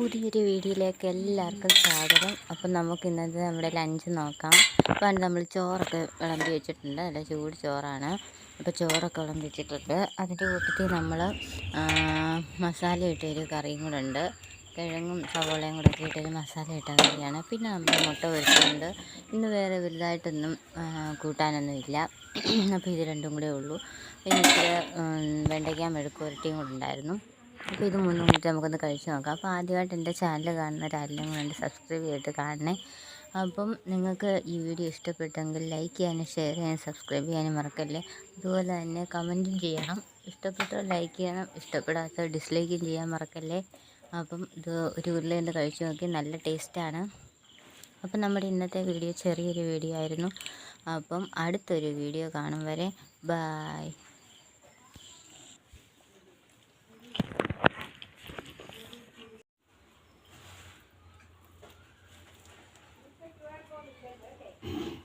പുതിയൊരു വീഡിയോയിലേക്ക് എല്ലാവർക്കും സ്വാഗതം. അപ്പം നമുക്ക് ഇന്നത്തെ നമ്മുടെ ലഞ്ച് നോക്കാം. അപ്പം നമ്മൾ ചോറൊക്കെ വിളമ്പി വെച്ചിട്ടുണ്ട്. നല്ല ചൂട് ചോറാണ്. അപ്പോൾ ചോറൊക്കെ വിളമ്പി വെച്ചിട്ടുണ്ട്. അതിന്റെ കൂട്ടത്തിൽ നമ്മൾ മസാല ഇട്ടൊരു കറിയും കൂടെ ഉണ്ട്. കിഴങ്ങും സവോളയും കൂടെ ഒക്കെ ഇട്ടൊരു മസാല ഇട്ട കറിയാണ് പിന്നെ നമ്മൾ മുട്ട പൊരിച്ചിട്ടുണ്ട്. ഇന്ന് വേറെ വലുതായിട്ടൊന്നും കൂട്ടാനൊന്നുമില്ല അപ്പോൾ ഇത് രണ്ടും കൂടെ ഉള്ളൂ. പിന്നെ വെണ്ടയ്ക്ക മെഴുക്കുരട്ടിയും കൂടെ ഉണ്ടായിരുന്നു. അപ്പോൾ ഇത് മൂന്നും കൂടി നമുക്കൊന്ന് കഴിച്ച് നോക്കാം. അപ്പോൾ ആദ്യമായിട്ട് എന്റെ ചാനൽ കാണുന്നവരാരെങ്കിലും വേണ്ടി സബ്സ്ക്രൈബ് ചെയ്തിട്ട് കാണണേ. അപ്പം നിങ്ങൾക്ക് ഈ വീഡിയോ ഇഷ്ടപ്പെട്ടെങ്കിൽ ലൈക്ക് ചെയ്യാനും ഷെയർ ചെയ്യാനും സബ്സ്ക്രൈബ് ചെയ്യാനും മറക്കല്ലേ? അതുപോലെ തന്നെ കമന്റും ചെയ്യണം. ഇഷ്ടപ്പെട്ടോ ലൈക്ക് ചെയ്യണം. ഇഷ്ടപ്പെടാത്തവർ ഡിസ്ലൈക്കും ചെയ്യാൻ മറക്കല്ലേ? അപ്പം ഇത് ഒരു ഉരുളയുണ്ട് കഴിച്ച് നോക്കി. നല്ല ടേസ്റ്റാണ് അപ്പം നമ്മുടെ ഇന്നത്തെ വീഡിയോ ചെറിയൊരു വീഡിയോ ആയിരുന്നു. അപ്പം അടുത്തൊരു വീഡിയോ കാണും വരെ. Bye Okay, okay.